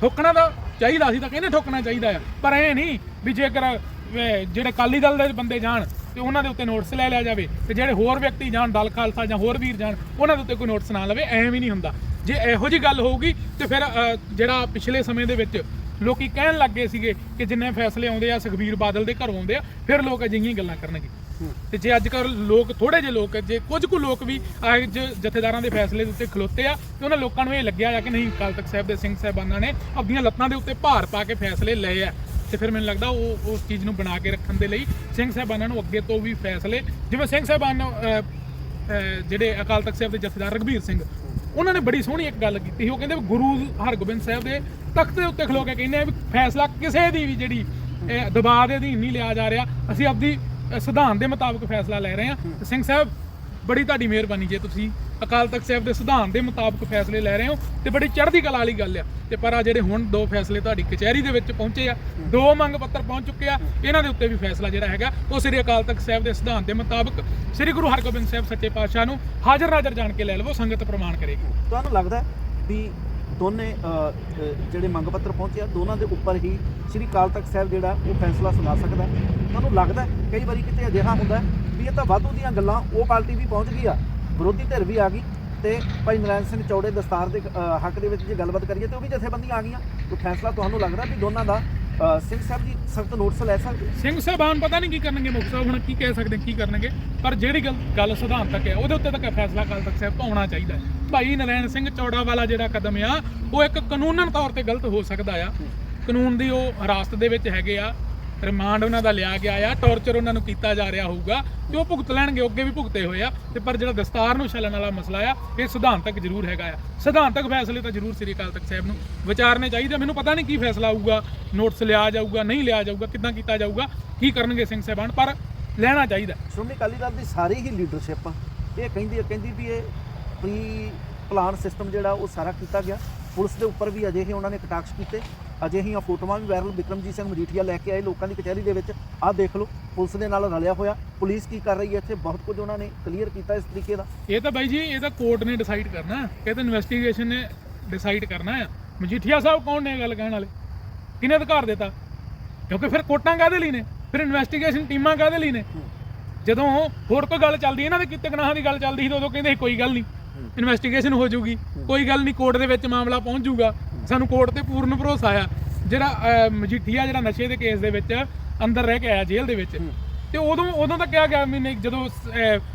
ਠੋਕਣਾ ਤਾਂ ਚਾਹੀਦਾ ਸੀ ਤਾਂ ਕਹਿੰਦੇ ਠੋਕਣਾ ਚਾਹੀਦਾ ਆ, ਪਰ ਇਹ ਨਹੀਂ ਵੀ ਜੇਕਰ ਜਿਹੜੇ ਕਾਲੀ ਦਲ ਦੇ ਬੰਦੇ ਜਾਣ ਤੇ ਉਹਨਾਂ ਦੇ ਉੱਤੇ ਨੋਟਿਸ ਲੈ ਲਿਆ ਜਾਵੇ, ਤੇ ਜਿਹੜੇ ਹੋਰ ਵਿਅਕਤੀ ਜਾਣ, ਦਲ ਖਾਲਸਾ ਜਾਂ ਹੋਰ ਵੀਰ ਜਾਣ, ਉਹਨਾਂ ਦੇ ਉੱਤੇ ਕੋਈ ਨੋਟਿਸ ਨਾ ਲਵੇ ਐਵੇਂ ਵੀ ਨਹੀਂ ਹੁੰਦਾ। ਜੇ ਇਹੋ ਜੀ ਗੱਲ ਹੋਊਗੀ, ਤੇ ਫਿਰ ਜਿਹੜਾ ਪਿਛਲੇ ਸਮੇਂ ਦੇ ਵਿੱਚ ਲੋਕੀ ਕਹਿਣ ਲੱਗੇ ਸੀਗੇ ਕਿ ਜਿੰਨੇ ਫੈਸਲੇ ਆਉਂਦੇ ਆ, ਸੁਖਬੀਰ ਬਾਦਲ ਦੇ ਘਰੋਂ ਆਉਂਦੇ ਆ, ਫਿਰ ਲੋਕ ਅਜਿਹੀਆਂ ਗੱਲਾਂ ਕਰਨਗੇ। ਤੇ ਜੇ ਅੱਜ ਕੱਲ ਲੋਕ ਥੋੜੇ ਜਿਹੇ ਲੋਕ, ਜੇ ਕੁਝ ਕੁ ਲੋਕ ਵੀ ਅੱਜ ਜਥੇਦਾਰਾਂ ਦੇ ਫੈਸਲੇ ਦੇ ਉੱਤੇ ਖਲੋਤੇ ਆ, ਤੇ ਉਹਨਾਂ ਲੋਕਾਂ ਨੂੰ ਇਹ ਲੱਗਿਆ ਆ ਕਿ ਨਹੀਂ, ਅਕਾਲ ਤਖਤ ਸਾਹਿਬ ਦੇ ਸਿੰਘ ਸਾਹਿਬਾਨਾਂ ਨੇ ਆਪਣੀਆਂ ਲੱਤਾਂ ਦੇ ਉੱਤੇ ਭਾਰ ਪਾ ਕੇ ਫੈਸਲੇ ਲਏ ਆ। ਤੇ ਫਿਰ ਮੈਨੂੰ ਲੱਗਦਾ ਉਹ, ਉਸ ਚੀਜ਼ ਨੂੰ ਬਣਾ ਕੇ ਰੱਖਣ ਦੇ ਲਈ ਸਿੰਘ ਸਾਹਿਬਾਨਾਂ ਨੂੰ ਅੱਗੇ ਤੋਂ ਵੀ ਫੈਸਲੇ, ਜਿਵੇਂ ਸਿੰਘ ਸਾਹਿਬਾਨ ਜਿਹੜੇ ਅਕਾਲ ਤਖਤ ਸਾਹਿਬ ਦੇ ਜਥੇਦਾਰ ਰਘਬੀਰ ਸਿੰਘ, ਉਹਨਾਂ ਨੇ ਬੜੀ ਸੋਹਣੀ ਇੱਕ ਗੱਲ ਕੀਤੀ ਸੀ। ਉਹ ਕਹਿੰਦੇ ਵੀ ਗੁਰੂ ਹਰਗੋਬਿੰਦ ਸਾਹਿਬ ਦੇ ਤਖਤ ਦੇ ਉੱਤੇ ਖਲੋ ਕੇ ਕਹਿੰਦੇ ਆ ਵੀ ਫੈਸਲਾ ਕਿਸੇ ਦੀ ਵੀ ਜਿਹੜੀ ਦਬਾਅ ਦੇ ਅਧੀਨ ਨਹੀਂ ਲਿਆ ਜਾ ਰਿਹਾ। ਅਸੀਂ ਆਪਦੀ ਅ, ਸਿਧਾਂਤ ਦੇ ਮੁਤਾਬਕ ਫੈਸਲਾ ਲੈ ਰਹੇ ਹਾਂ। ਸਿੰਘ ਸਾਹਿਬ ਬੜੀ ਤੁਹਾਡੀ ਮਿਹਰਬਾਨੀ ਜੇ ਤੁਸੀਂ ਅਕਾਲ ਤਖਤ ਸਾਹਿਬ ਦੇ ਸਿਧਾਂਤ ਦੇ ਮੁਤਾਬਕ ਫੈਸਲੇ ਲੈ ਰਹੇ ਹੋ ਤੇ ਬੜੀ ਚੜ੍ਹਦੀ ਕਲਾ ਵਾਲੀ ਗੱਲ ਆ। ਤੇ ਪਰ ਆ ਜਿਹੜੇ ਹੁਣ ਦੋ ਫੈਸਲੇ ਤੁਹਾਡੀ ਕਚਹਿਰੀ ਦੇ ਵਿੱਚ ਪਹੁੰਚੇ ਆ ਦੋ ਮੰਗ ਪੱਤਰ ਪਹੁੰਚ ਚੁੱਕੇ ਆ ਇਹਨਾਂ ਦੇ ਉੱਤੇ ਵੀ ਫੈਸਲਾ ਜਿਹੜਾ ਹੈਗਾ ਉਹ ਸ੍ਰੀ ਅਕਾਲ ਤਖਤ ਸਾਹਿਬ ਦੇ ਸਿਧਾਂਤ ਦੇ ਮੁਤਾਬਕ ਸ੍ਰੀ ਗੁਰੂ ਹਰਗੋਬਿੰਦ ਸਾਹਿਬ ਸੱਚੇ ਪਾਤਸ਼ਾਹ ਨੂੰ ਹਾਜ਼ਰ ਨਾਜ਼ਰ ਜਾਣ ਕੇ ਲੈ ਲਵੋ ਸੰਗਤ ਪ੍ਰਮਾਣ ਕਰੇਗੀ। ਤੁਹਾਨੂੰ ਲੱਗਦਾ ਹੈ ਵੀ ਦੋਨੇ ਜਿਹੜੇ ਮੰਗ ਪੱਤਰ ਪਹੁੰਚੇ ਆ, ਦੋਨਾਂ ਦੇ ਉੱਪਰ ਹੀ ਸ੍ਰੀ ਅਕਾਲ ਤਖਤ ਸਾਹਿਬ ਜਿਹੜਾ, ਉਹ ਫੈਸਲਾ ਸੁਣਾ ਸਕਦਾ ਤੁਹਾਨੂੰ ਲੱਗਦਾ ਕਈ ਵਾਰੀ ਕਿਤੇ ਅਜਿਹਾ ਹੁੰਦਾ ਵੀ ਇਹ ਤਾਂ ਵਾਧੂ ਦੀਆਂ ਗੱਲਾਂ, ਉਹ ਪਾਰਟੀ ਵੀ ਪਹੁੰਚ ਗਈ ਆ, ਵਿਰੋਧੀ ਧਿਰ ਵੀ ਆ ਗਈ ਤੇ ਭਾਈ ਨਰਾਇਣ ਸਿੰਘ ਚੌੜੇ ਦਸਤਾਰ ਦੇ ਹੱਕ ਦੇ ਵਿੱਚ ਜੇ ਗੱਲਬਾਤ ਕਰੀਏ ਤੇ ਉਹ ਵੀ ਜਥੇਬੰਦੀਆਂ ਆ ਗਈਆਂ। ਤੇ ਫੈਸਲਾ ਤੁਹਾਨੂੰ ਲੱਗਦਾ ਵੀ ਦੋਨਾਂ ਦਾ ਸਿੰਘ ਸਾਹਿਬ ਜੀ ਸਖਤ ਨੋਟਿਸ ਲੈ ਸਕਦੇ ਸਿੰਘ ਸਾਹਿਬਾਨ ਪਤਾ ਨਹੀਂ ਕੀ ਕਰਨਗੇ ਮੁਖ ਸਾਹਿਬ, ਹੁਣ ਕੀ ਕਹਿ ਸਕਦੇ, ਕੀ ਕਰਨਗੇ? ਪਰ ਜਿਹੜੀ ਗੱਲ ਗੱਲ ਸਿਧਾਂਤਕ ਹੈ, ਉਹਦੇ ਉੱਤੇ ਤੱਕ ਫੈਸਲਾ ਅਕਾਲ ਤਖਤ ਸਾਹਿਬ ਤੋਂ ਆਉਣਾ ਚਾਹੀਦਾ ਹੈ। ਭਾਈ ਨਰੈਣ ਸਿੰਘ ਚੌੜਾ ਵਾਲਾ ਜਿਹੜਾ ਕਦਮ ਆ, ਉਹ ਇੱਕ ਕਾਨੂੰਨਨ ਤੌਰ ਤੇ ਗਲਤ ਹੋ ਸਕਦਾ ਆ। ਕਾਨੂੰਨ ਦੀ ਉਹ ਹਿਰਾਸਤ ਦੇ ਵਿੱਚ ਹੈਗੇ ਆ। ਰਿਮਾਂਡ ਉਹਨਾਂ ਦਾ ਲਿਆ ਗਿਆ ਆ, ਟੌਰਚਰ ਉਹਨਾਂ ਨੂੰ ਕੀਤਾ ਜਾ ਰਿਹਾ ਹੋਊਗਾ ਤੇ ਉਹ ਭੁਗਤ ਲੈਣਗੇ ਅੱਗੇ ਵੀ ਭੁਗਤੇ ਹੋਏ ਆ, ਤੇ ਪਰ ਜਿਹੜਾ ਦਸਤਾਰ ਨੂੰ ਛਲਣ ਵਾਲਾ ਮਸਲਾ ਆ, ਇਹ ਸਿਧਾਂਤਕ ਜ਼ਰੂਰ ਹੈਗਾ ਆ। ਸਿਧਾਂਤਕ ਫੈਸਲੇ ਤਾਂ ਜ਼ਰੂਰ ਸ੍ਰੀ ਅਕਾਲ ਤਖਤ ਸਾਹਿਬ ਨੂੰ ਵਿਚਾਰਨੇ ਚਾਹੀਦੇ ਮੈਨੂੰ ਪਤਾ ਨਹੀਂ ਕੀ ਫੈਸਲਾ ਆਊਗਾ, ਨੋਟਿਸ ਲਿਆ ਜਾਊਗਾ, ਨਹੀਂ ਲਿਆ ਜਾਊਗਾ, ਕਿੱਦਾਂ ਕੀਤਾ ਜਾਊਗਾ, ਕੀ ਕਰਨਗੇ ਸਿੰਘ ਸਾਹਿਬਾਨ, ਪਰ ਲੈਣਾ ਚਾਹੀਦਾ ਸ਼੍ਰੋਮਣੀ ਅਕਾਲੀ ਦਲ ਦੀ ਸਾਰੀ ਹੀ ਲੀਡਰਸ਼ਿਪ ਇਹ ਕਹਿੰਦੀ ਕਹਿੰਦੀ ਵੀ ਇਹ ਪ੍ਰੀ ਪਲਾਨ ਸਿਸਟਮ ਜਿਹੜਾ ਉਹ ਸਾਰਾ ਕੀਤਾ ਗਿਆ। ਪੁਲਿਸ ਦੇ ਉੱਪਰ ਵੀ ਅਜੇ ਹੀ ਉਹਨਾਂ ਨੇ ਕਟਾਕਸ਼ ਕੀਤੇ। ਅਜੇ ਹੀ ਫੋਟੋਆਂ ਵੀ ਵਾਇਰਲ ਵਿਕਰਮਜੀਤ ਸਿੰਘ ਮਜੀਠੀਆ ਲੈ ਕੇ ਆਏ ਲੋਕਾਂ ਦੀ ਕਚਹਿਰੀ ਦੇ ਵਿੱਚ। ਆਹ ਦੇਖ ਲਓ ਪੁਲਿਸ ਦੇ ਨਾਲ ਰਲਿਆ ਹੋਇਆ। ਪੁਲਿਸ ਕੀ ਕਰ ਰਹੀ ਹੈ ਇੱਥੇ? ਬਹੁਤ ਕੁਝ ਉਹਨਾਂ ਨੇ ਕਲੀਅਰ ਕੀਤਾ ਇਸ ਤਰੀਕੇ ਦਾ। ਇਹ ਤਾਂ ਬਾਈ ਜੀ ਇਹ ਤਾਂ ਕੋਰਟ ਨੇ ਡਿਸਾਈਡ ਕਰਨਾ। ਇਹ ਤਾਂ ਇਨਵੈਸਟੀਗੇਸ਼ਨ ਨੇ ਡਿਸਾਈਡ ਕਰਨਾ ਆ। ਮਜੀਠੀਆ ਸਾਹਿਬ ਕੌਣ ਨੇ ਗੱਲ ਕਹਿਣ ਵਾਲੇ? ਕਿਹਨੇ ਅਧਿਕਾਰ ਦਿੱਤਾ? ਕਿਉਂਕਿ ਫਿਰ ਕੋਰਟਾਂ ਕਾਹਦੇ ਲਈ ਨੇ? ਫਿਰ ਇਨਵੈਸਟੀਗੇਸ਼ਨ ਟੀਮਾਂ ਕਾਹਦੇ ਲਈ ਨੇ? ਜਦੋਂ ਹੋਰ ਕੋਈ ਗੱਲ ਚੱਲਦੀ ਇਹਨਾਂ ਦੇ ਕਿਤੇ ਗੁਨਾਹਾਂ ਦੀ ਗੱਲ ਚੱਲਦੀ ਸੀ ਉਦੋਂ ਕਹਿੰਦੇ ਕੋਈ ਗੱਲ ਨਹੀਂ। ਇਨਵੈਸਟੀਗੇਸ਼ਨ ਹੋ ਜਾਊਗੀ। ਕੋਈ ਗੱਲ ਨਹੀਂ ਕੋਰਟ ਦੇ ਵਿੱਚ ਮਾਮਲਾ ਪਹੁੰਚ ਜਾਊਗਾ। ਸਾਨੂੰ ਕੋਰਟ ਤੇ ਪੂਰਨ ਭਰੋਸਾ ਆ ਜਿਹੜਾ ਮਜੀਠੀਆ ਜਿਹੜਾ ਨਸ਼ੇ ਦੇ ਕੇਸ ਦੇ ਵਿੱਚ ਅੰਦਰ ਰਹਿ ਕੇ ਆਇਆ ਜੇਲ੍ਹ ਦੇ ਵਿੱਚ। ਤੇ ਉਦੋਂ ਉਦੋਂ ਤਾਂ ਕਿਹਾ ਗਿਆ ਮਹੀਨੇ ਜਦੋਂ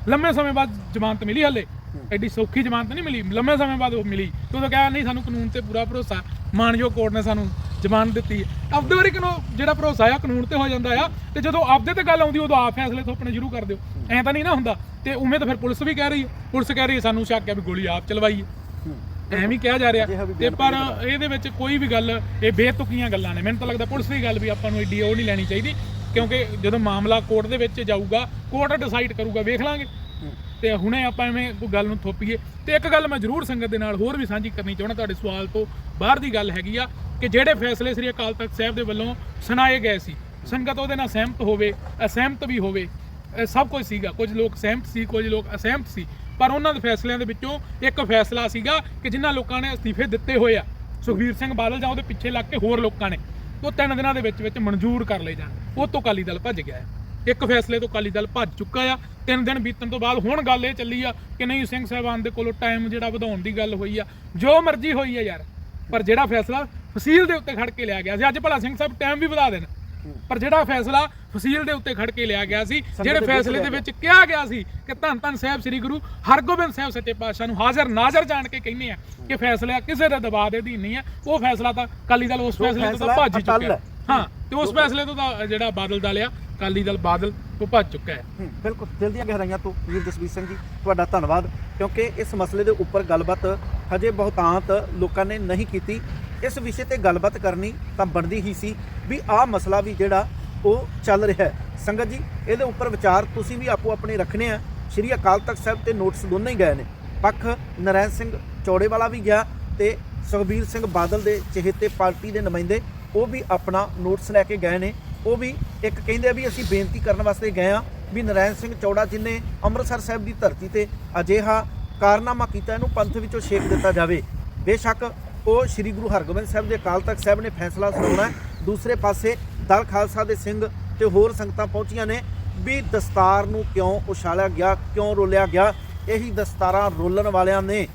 ਲੰਮੇ ਸਮੇਂ ਬਾਅਦ ਜ਼ਮਾਨਤ ਮਿਲੀ ਹਲੇ। ਐਡੀ ਸੌਖੀ ਜ਼ਮਾਨਤ ਨਹੀਂ ਮਿਲੀ ਲੰਮੇ ਸਮੇਂ ਬਾਅਦ ਉਹ ਮਿਲੀ। ਤੇ ਉਦੋਂ ਕਿਹਾ ਨਹੀਂ ਸਾਨੂੰ ਕਾਨੂੰਨ ਤੇ ਪੂਰਾ ਭਰੋਸਾ। ਮਾਨਯੋਗ ਕੋਰਟ ਨੇ ਸਾਨੂੰ ਜ਼ਮਾਨਤ ਦਿੱਤੀ। ਆਪਦੇ ਵਾਰੀ ਕਿਨੋਂ ਜਿਹੜਾ ਭਰੋਸਾ ਆ ਕਾਨੂੰਨ ਤੇ ਹੋ ਜਾਂਦਾ ਆ। ਤੇ ਜਦੋਂ ਆਪਦੇ ਤੇ ਗੱਲ ਆਉਂਦੀ ਉਦੋਂ ਆਪ ਫੈਸਲੇ ਥੋਪਣੇ ਸ਼ੁਰੂ ਕਰ ਦਿਓ। ਐਂ ਤਾਂ ਨਹੀਂ ਨਾ ਹੁੰਦਾ। ਤੇ ਉਵੇਂ ਤਾਂ ਫਿਰ ਪੁਲਿਸ ਵੀ ਕਹਿ ਰਹੀ ਹੈ। ਪੁਲਿਸ ਕਹਿ ਰਹੀ ਹੈ ਸਾਨੂੰ ਸ਼ੱਕ ਹੈ ਵੀ ਗੋਲੀ ਆਪ ਚਲਵਾਈ ਹੈ। ਐਵੇਂ ਹੀ ਕਿਹਾ ਜਾ ਰਿਹਾ। ਤੇ ਪਰ ਇਹਦੇ ਵਿੱਚ ਕੋਈ ਵੀ ਗੱਲ ਇਹ ਬੇਤੁਕੀਆਂ ਗੱਲਾਂ ਨੇ। ਮੈਨੂੰ ਤਾਂ ਲੱਗਦਾ ਪੁਲਿਸ ਦੀ ਗੱਲ ਵੀ ਆਪਾਂ ਨੂੰ ਏਡੀ ਉਹ ਨਹੀਂ ਲੈਣੀ ਚਾਹੀਦੀ ਕਿਉਂਕਿ ਜਦੋਂ ਮਾਮਲਾ ਕੋਰਟ ਦੇ ਵਿੱਚ ਜਾਊਗਾ ਕੋਰਟ ਡਿਸਾਈਡ ਕਰੂਗਾ ਵੇਖ ਲਾਂਗੇ। ਤੇ ਹੁਣੇ ਆਪਾਂ ਐਵੇਂ ਕੋਈ ਗੱਲ ਨੂੰ ਥੋਪੀਏ। ਤੇ ਇੱਕ ਗੱਲ ਮੈਂ ਜ਼ਰੂਰ ਸੰਗਤ ਦੇ ਨਾਲ ਹੋਰ ਵੀ ਸਾਂਝੀ ਕਰਨੀ ਚਾਹੁੰਦਾ ਤੁਹਾਡੇ ਸਵਾਲ ਤੋਂ ਬਾਹਰ ਦੀ ਗੱਲ ਹੈਗੀ ਆ ਕਿ ਜਿਹੜੇ ਫੈਸਲੇ ਸ੍ਰੀ ਅਕਾਲ ਤਖਤ ਸਾਹਿਬ ਦੇ ਵੱਲੋਂ ਸੁਣਾਏ ਗਏ ਸੀ ਸੰਗਤ ਉਹਦੇ ਨਾਲ ਸਹਿਮਤ ਹੋਵੇ ਅਸਹਿਮਤ ਵੀ ਹੋਵੇ ਸਭ ਕੁਝ ਸੀਗਾ। ਕੁਝ ਲੋਕ ਸਹਿਮਤ ਸੀ ਕੁਝ ਲੋਕ ਅਸਹਿਮਤ ਸੀ। ਪਰ ਉਹਨਾਂ ਦੇ ਫੈਸਲਿਆਂ ਦੇ ਵਿੱਚੋਂ ਇੱਕ ਫੈਸਲਾ ਸੀਗਾ ਕਿ ਜਿਨ੍ਹਾਂ ਲੋਕਾਂ ਨੇ ਅਸਤੀਫੇ ਦਿੱਤੇ ਹੋਏ ਆ, ਸੁਖਬੀਰ ਸਿੰਘ ਬਾਦਲ ਜਾਂ ਉਹਦੇ ਪਿੱਛੇ ਲੱਗ ਕੇ ਹੋਰ ਲੋਕਾਂ ਨੇ, ਉਹ ਤਿੰਨ ਦਿਨਾਂ ਦੇ ਵਿੱਚ ਵਿੱਚ ਮਨਜ਼ੂਰ ਕਰ ਲਏ ਜਾਣ। ਉਹ ਤੋਂ ਅਕਾਲੀ ਦਲ ਭੱਜ ਗਿਆ ਹੈ। ਇੱਕ ਫੈਸਲੇ ਤੋਂ ਅਕਾਲੀ ਦਲ ਭੱਜ ਚੁੱਕਾ ਆ। ਤਿੰਨ ਦਿਨ ਬੀਤਣ ਤੋਂ ਬਾਅਦ ਹੁਣ ਗੱਲ ਇਹ ਚੱਲੀ ਆ ਕਿ ਨਹੀਂ, ਸਿੰਘ ਸਾਹਿਬਾਨ ਦੇ ਕੋਲੋਂ ਟਾਈਮ ਜਿਹੜਾ ਵਧਾਉਣ ਦੀ ਗੱਲ ਹੋਈ ਆ। ਜੋ ਮਰਜ਼ੀ ਹੋਈ ਆ ਯਾਰ, ਪਰ ਜਿਹੜਾ ਫੈਸਲਾ ਫਸੀਲ ਦੇ ਉੱਤੇ ਖੜ ਕੇ ਲਿਆ ਗਿਆ ਸੀ, ਅੱਜ ਭਲਾ ਸਿੰਘ ਸਾਹਿਬ ਟਾਈਮ ਵੀ ਵਧਾ ਦੇਣ। ਪਰ ਜਿਹੜਾ ਫੈਸਲਾ ਫਸੀਲ ਦੇ ਉੱਤੇ ਖੜ ਕੇ ਲਿਆ ਗਿਆ ਸੀ ਜਿਹੜੇ ਫੈਸਲੇ ਦੇ ਵਿੱਚ ਕਿਹਾ ਗਿਆ ਸੀ ਕਿ ਧੰਨ ਧੰਨ ਸਾਹਿਬ ਸ੍ਰੀ ਗੁਰੂ ਹਰਗੋਬਿੰਦ ਸਾਹਿਬ ਸੱਚੇ ਪਾਤਸ਼ਾਹ ਨੂੰ ਹਾਜ਼ਰ ਨਾਜ਼ਰ ਜਾਣ ਕੇ ਕਹਿੰਦੇ ਆ ਕਿ ਫੈਸਲਾ ਕਿਸੇ ਦੇ ਦਬਾਅ ਦੇ ਅਧੀਨ ਨਹੀਂ ਹੈ ਉਹ ਫੈਸਲਾ ਤਾਂ ਅਕਾਲੀ ਦਲ ਉਸ ਫੈਸਲੇ ਤੋਂ ਤਾਂ ਭੱਜ ਚੁੱਕਿਆ। ਹੈ। ਹਾਂ ਤੇ ਉਸ ਫੈਸਲੇ ਤੋਂ ਤਾਂ ਜਿਹੜਾ ਬਾਦਲ ਦਲ ਆ ਅਕਾਲੀ ਦਲ ਬਾਦਲ ਉਹ ਭੱਜ ਚੁੱਕਾ ਹੈ। ਹੂੰ, ਬਿਲਕੁਲ। ਦਿਲ ਦੀਆਂ ਗਹਿਰਾਈਆਂ ਤੋਂ ਵੀਰ ਜਸਵੀਰ ਸਿੰਘ ਜੀ ਤੁਹਾਡਾ ਧੰਨਵਾਦ ਕਿਉਂਕਿ ਇਸ ਮਸਲੇ ਦੇ ਉੱਪਰ ਗੱਲਬਾਤ ਹਜੇ ਬਹੁਤਾਂਤ ਲੋਕਾਂ ਨੇ ਨਹੀਂ ਕੀਤੀ। ਇਸ ਵਿਸ਼ੇ ਤੇ ਗੱਲਬਾਤ ਕਰਨੀ ਤਾਂ ਬਣਦੀ ਹੀ ਸੀ ਵੀ ਆਹ ਮਸਲਾ ਵੀ ਜਿਹੜਾ ਉਹ ਚੱਲ ਰਿਹਾ ਹੈ। ਸੰਗਤ ਜੀ, ਇਹਦੇ ਉੱਪਰ ਵਿਚਾਰ ਤੁਸੀਂ ਵੀ ਆਪੋ ਆਪਣੇ ਰੱਖਣੇ ਆ। ਸ਼੍ਰੀ ਅਕਾਲ ਤਖਤ ਸਾਹਿਬ ਤੇ ਨੋਟਿਸ ਦੋਨੇ ਹੀ ਗਏ ਨੇ। ਪੱਖ ਨਰੈਣ ਸਿੰਘ ਚੌੜੇ ਵਾਲਾ ਵੀ ਗਿਆ ਤੇ ਸੁਖਬੀਰ ਸਿੰਘ ਬਾਦਲ ਦੇ ਚਹੇਤੇ ਪਾਰਟੀ ਦੇ ਨੁਮਾਇੰਦੇ, ਉਹ ਵੀ ਆਪਣਾ ਨੋਟਿਸ ਲੈ ਕੇ ਗਏ ਨੇ। ਉਹ ਵੀ ਇੱਕ ਕਹਿੰਦੇ ਆ ਵੀ ਅਸੀਂ ਬੇਨਤੀ ਕਰਨ ਵਾਸਤੇ ਗਏ ਆ ਵੀ ਨਰਾਇਣ ਸਿੰਘ ਚੌੜਾ ਜਿਨੇ ਅੰਮ੍ਰਿਤਸਰ ਸਾਹਿਬ ਦੀ ਧਰਤੀ ਤੇ ਅਜਿਹਾ ਕਾਰਨਾਮਾ ਕੀਤਾ, ਇਹਨੂੰ ਪੰਥ ਵਿੱਚੋਂ ਛੇਕ ਦਿੱਤਾ ਜਾਵੇ। ਬੇਸ਼ੱਕ ਉਹ ਸ੍ਰੀ ਗੁਰੂ ਹਰਗੋਬਿੰਦ ਸਾਹਿਬ ਦੇ ਅਕਾਲ ਤਖਤ ਸਾਹਿਬ ਨੇ ਫੈਸਲਾ ਸੁਣਾਉਣਾ ਦੂਸਰੇ ਪਾਸੇ ਦਲ ਖਾਲਸਾ ਦੇ ਸਿੰਘ ਤੇ ਹੋਰ ਸੰਗਤਾਂ ਪਹੁੰਚੀਆਂ ਨੇ ਵੀ ਦਸਤਾਰ ਨੂੰ ਕਿਉਂ ਉਛਾਲਿਆ ਗਿਆ, ਕਿਉਂ ਰੋਲਿਆ ਗਿਆ? ਇਹੀ ਦਸਤਾਰਾਂ ਰੋਲਣ ਵਾਲਿਆਂ ਨੇ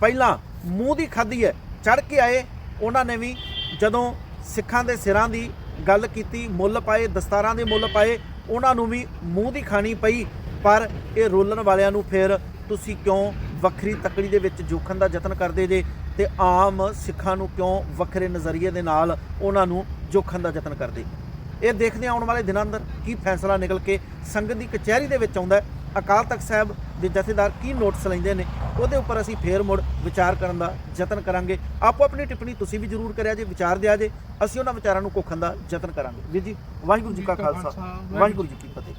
ਪਹਿਲਾਂ ਮੂੰਹ ਦੀ ਖਾਧੀ ਹੈ ਚੜ ਕੇ ਆਏ। ਉਹਨਾਂ ਨੇ ਵੀ ਜਦੋਂ ਸਿੱਖਾਂ ਦੇ ਸਿਰਾਂ ਦੀ ਗੱਲ ਕੀਤੀ, ਮੁੱਲ ਪਾਏ, ਦਸਤਾਰਾਂ ਦੇ ਮੁੱਲ ਪਾਏ, ਉਹਨਾਂ ਨੂੰ ਵੀ ਮੂੰਹ ਦੀ ਖਾਣੀ ਪਈ। ਪਰ ਇਹ ਰੋਲਣ ਵਾਲਿਆਂ ਨੂੰ ਫਿਰ ਤੁਸੀਂ ਕਿਉਂ ਵੱਖਰੀ ਤਕੜੀ ਦੇ ਵਿੱਚ ਜੋਖਣ ਦਾ ਯਤਨ ਕਰਦੇ ਜੇ ਤੇ ਆਮ ਸਿੱਖਾਂ ਨੂੰ ਕਿਉਂ ਵੱਖਰੇ ਨਜ਼ਰੀਏ ਦੇ ਨਾਲ ਉਹਨਾਂ ਨੂੰ ਜੋਖਣ ਦਾ ਯਤਨ ਕਰਦੇ? ਇਹ ਦੇਖਦੇ ਹਾਂ ਆਉਣ ਵਾਲੇ ਦਿਨਾਂ ਅੰਦਰ ਕੀ ਫੈਸਲਾ ਨਿਕਲ ਕੇ ਸੰਗਤ ਦੀ ਕਚਹਿਰੀ ਦੇ ਵਿੱਚ ਆਉਂਦਾ ਅਕਾਲ ਤਖਤ ਸਾਹਿਬ ਦੇ ਜਥੇਦਾਰ ਕੀ ਨੋਟਿਸ ਲੈਂਦੇ ਨੇ? ਉਹਦੇ ਉੱਪਰ ਅਸੀਂ ਫੇਰ ਮੁੜ ਵਿਚਾਰ ਕਰਨ ਦਾ ਯਤਨ ਕਰਾਂਗੇ। ਆਪੋ ਆਪਣੀ ਟਿੱਪਣੀ ਤੁਸੀਂ ਵੀ ਜ਼ਰੂਰ ਕਰਿਆ ਜੇ ਵਿਚਾਰ ਦਿਆ ਜੇ। ਅਸੀਂ ਉਹਨਾਂ ਵਿਚਾਰਾਂ ਨੂੰ ਕੋਖਣ ਦਾ ਯਤਨ ਕਰਾਂਗੇ। ਵੀਰ ਜੀ ਵਾਹਿਗੁਰੂ ਜੀ ਕਾ ਖਾਲਸਾ। ਵਾਹਿਗੁਰੂ ਜੀ ਕੀ ਫਤਿਹ।